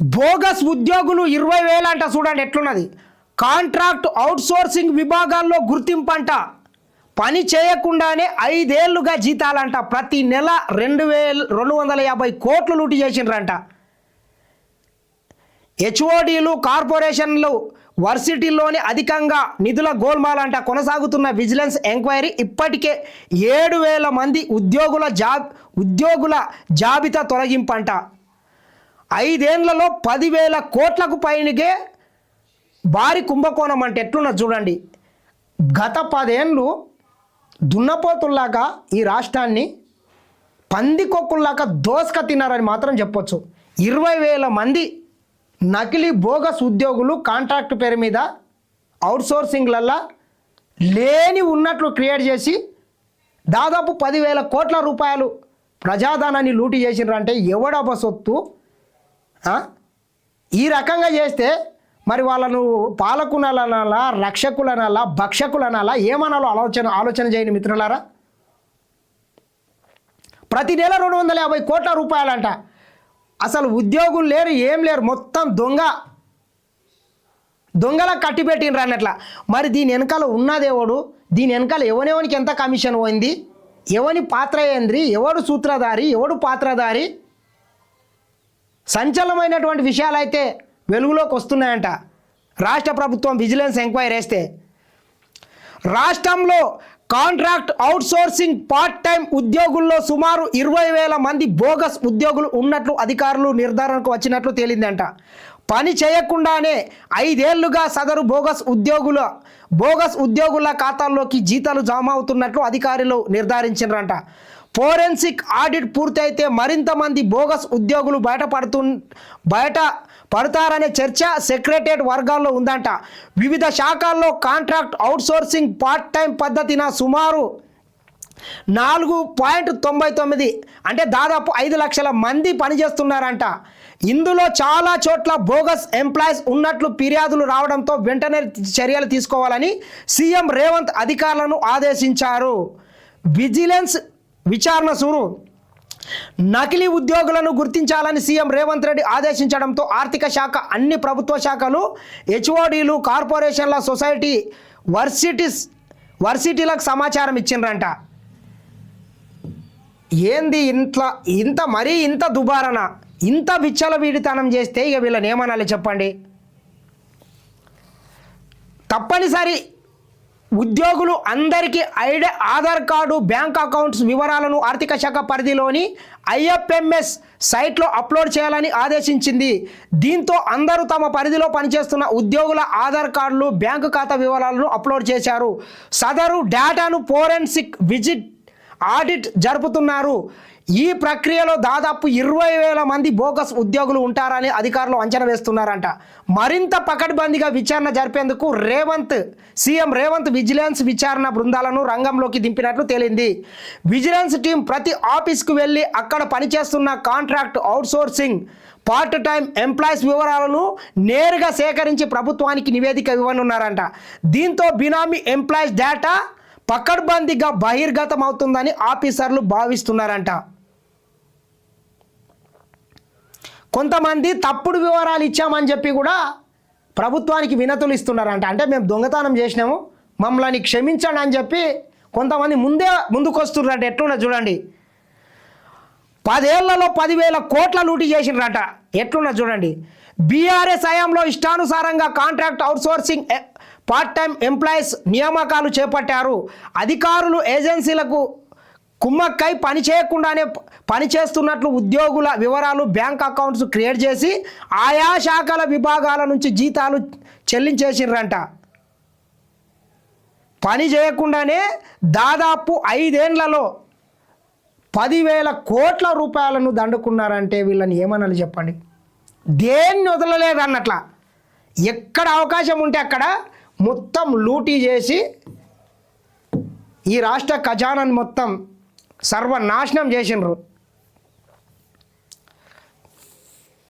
Bogus ఉద్యోగులు ఇరవై వేలు అంట చూడండి ఎట్లున్నది. కాంట్రాక్ట్ అవుట్సోర్సింగ్ విభాగాల్లో గుర్తింపు అంట పని చేయకుండానే ఐదేళ్ళుగా జీతాలంట. ప్రతి నెల రెండు వేలు రెండు వందల యాభై కోట్లు లూటి చేసిండ్రంట. హెచ్ఓడీలు కార్పొరేషన్లు వర్సిటీల్లోనే అధికంగా నిధుల గోల్మాలంట కొనసాగుతున్న విజిలెన్స్ ఎంక్వైరీ. ఇప్పటికే ఏడు వేల మంది ఉద్యోగుల జాబ్ ఉద్యోగుల జాబితా తొలగింపంట. ఐదేళ్ళలో పదివేల కోట్లకు పైనకే భారీ కుంభకోణం అంటే ఎట్లున్నది చూడండి. గత పదేళ్ళు దున్నపోతుల్లాగా ఈ రాష్ట్రాన్ని పందికొక్కుల్లాగా దోసక తిన్నారని మాత్రం చెప్పొచ్చు. ఇరవై వేల మంది నకిలీ బోగస్ ఉద్యోగులు కాంట్రాక్ట్ పేరు మీద అవుట్సోర్సింగ్లల్లా లేని ఉన్నట్లు క్రియేట్ చేసి దాదాపు పదివేల కోట్ల రూపాయలు ప్రజాధనాన్ని లూటి చేసినారంటే ఎవడబ్బ సొత్తు? ఈ రకంగా చేస్తే మరి వాళ్ళను పాలకులనాలా రక్షకులనాలా భక్షకులనాలా ఏమనాలో ఆలోచన ఆలోచన చేయని మిత్రులారా. ప్రతి నెల రెండు వందల యాభై కోట్ల రూపాయలంట. అసలు ఉద్యోగులు లేరు ఏం లేరు మొత్తం దొంగ. దొంగల కట్టిపెట్టినరు అన్నట్ల. మరి దీని వెనకాల ఉన్నదేవుడు దీని వెనకాల ఎవనెవనికి ఎంత కమిషన్ పోయింది? ఎవని పాత్ర ఏంది? ఎవడు సూత్రధారి? ఎవడు పాత్రధారి? సంచలనమైనటువంటి విషయాలు అయితే వెలుగులోకి వస్తున్నాయంట. రాష్ట్ర ప్రభుత్వం విజిలెన్స్ ఎంక్వైరీ వేస్తే రాష్ట్రంలో కాంట్రాక్ట్ అవుట్సోర్సింగ్ పార్ట్ టైం ఉద్యోగుల్లో సుమారు ఇరవై వేల మంది బోగస్ ఉద్యోగులు ఉన్నట్లు అధికారులు నిర్ధారణకు వచ్చినట్లు తేలిందంట. పని చేయకుండానే ఐదేళ్ళుగా సదరు బోగస్ ఉద్యోగుల బోగస్ ఉద్యోగుల ఖాతాల్లోకి జీతాలు జమ అవుతున్నట్లు అధికారులు నిర్ధారించారంట ఫోరెన్సిక్ ఆడిట్ పూర్తయితే మరింత మంది బోగస్ ఉద్యోగులు బయటపడుతు బయట పడతారనే చర్చ సెక్రటరియట్ వర్గాల్లో ఉందంట. వివిధ శాఖల్లో కాంట్రాక్ట్ అవుట్సోర్సింగ్ పార్ట్ టైం పద్ధతిన సుమారు నాలుగు పాయింట్ తొంభై తొమ్మిది అంటే దాదాపు ఐదు లక్షల మంది పనిచేస్తున్నారంట. ఇందులో చాలా చోట్ల బోగస్ ఎంప్లాయీస్ ఉన్నట్లు ఫిర్యాదులు రావడంతో వెంటనే చర్యలు తీసుకోవాలని సీఎం రేవంత్ అధికారులను ఆదేశించారు. విజిలెన్స్ విచారణ సురు. నకిలీ ఉద్యోగులను గుర్తించాలని సీఎం రేవంత్ రెడ్డి ఆదేశించడంతో ఆర్థిక శాఖ అన్ని ప్రభుత్వ శాఖలు హెచ్ఓడీలు కార్పొరేషన్ల సొసైటీ వర్సిటీస్ వర్సిటీలకు సమాచారం ఇచ్చిండ్రంట. ఏంది ఇంత ఇంత మరీ ఇంత దుబారన ఇంత విచ్చల వీడితనం చేస్తే ఇక వీళ్ళని ఏమనాలి చెప్పండి? తప్పనిసరి ఉద్యోగులు అందరికీ ID Aadhaar card bank accounts వివరాలను ఆర్థిక శాఖ పరిధిలోని ఐఎఫ్ఎంఎస్ సైట్లో అప్లోడ్ చేయాలని ఆదేశించింది. దీంతో అందరూ తమ పరిధిలో పనిచేస్తున్న ఉద్యోగుల ఆధార్ కార్డులు బ్యాంకు ఖాతా వివరాలను అప్లోడ్ చేశారు. సదరు డేటాను ఫోరెన్సిక్ విజిట్ ఆడిట్ జరుపుతున్నారు. ఈ ప్రక్రియలో దాదాపు ఇరవై వేల మంది బోగస్ ఉద్యోగులు ఉంటారని అధికారులు అంచనా వేస్తున్నారంట. మరింత పకడ్బందీగా విచారణ జరిపేందుకు రేవంత్ సీఎం రేవంత్ విజిలెన్స్ విచారణ బృందాలను రంగంలోకి దింపినట్లు తేలింది. విజిలెన్స్ టీం ప్రతి ఆఫీస్కు వెళ్ళి అక్కడ పనిచేస్తున్న contract outsourcing part time employees వివరాలను నేరుగా సేకరించి ప్రభుత్వానికి నివేదిక ఇవ్వనున్నారంట. దీంతో బినామీ ఎంప్లాయీస్ డేటా పకడ్బందీగా బహిర్గతం అవుతుందని ఆఫీసర్లు భావిస్తున్నారంట. కొంతమంది తప్పుడు వివరాలు ఇచ్చామని చెప్పి కూడా ప్రభుత్వానికి వినతులు ఇస్తున్నారంట. అంటే మేము దొంగతనం చేసినాము మమ్మల్ని క్షమించండి అని చెప్పి కొంతమంది ముందే ముందుకొస్తున్నారంట. ఎట్లున్నా చూడండి. పదేళ్ళలో పదివేల కోట్ల లూటీ చేసిండ్రట ఎట్లున్నా చూడండి. బీఆర్ఎస్ హయాంలో ఇష్టానుసారంగా contract outsourcing part time employees నియామకాలు చేపట్టారు. అధికారులు ఏజెన్సీలకు కుమ్మక్కై పని చేయకుండానే పని చేస్తున్నట్లు ఉద్యోగుల వివరాలు బ్యాంక్ అకౌంట్స్ క్రియేట్ చేసి ఆయా శాఖల విభాగాల నుంచి జీతాలు చెల్లించేసిర్రంట. పని చేయకుండానే దాదాపు ఐదేండ్లలో పదివేల కోట్ల రూపాయలను దండుకున్నారంటే వీళ్ళని ఏమనాలి చెప్పండి? దేన్ని వదలలేదు అన్నట్ల ఎక్కడ అవకాశం ఉంటే అక్కడ మొత్తం లూటీ చేసి ఈ రాష్ట్ర ఖజానాన్ని మొత్తం సర్వనాశనం చేసిండ్రు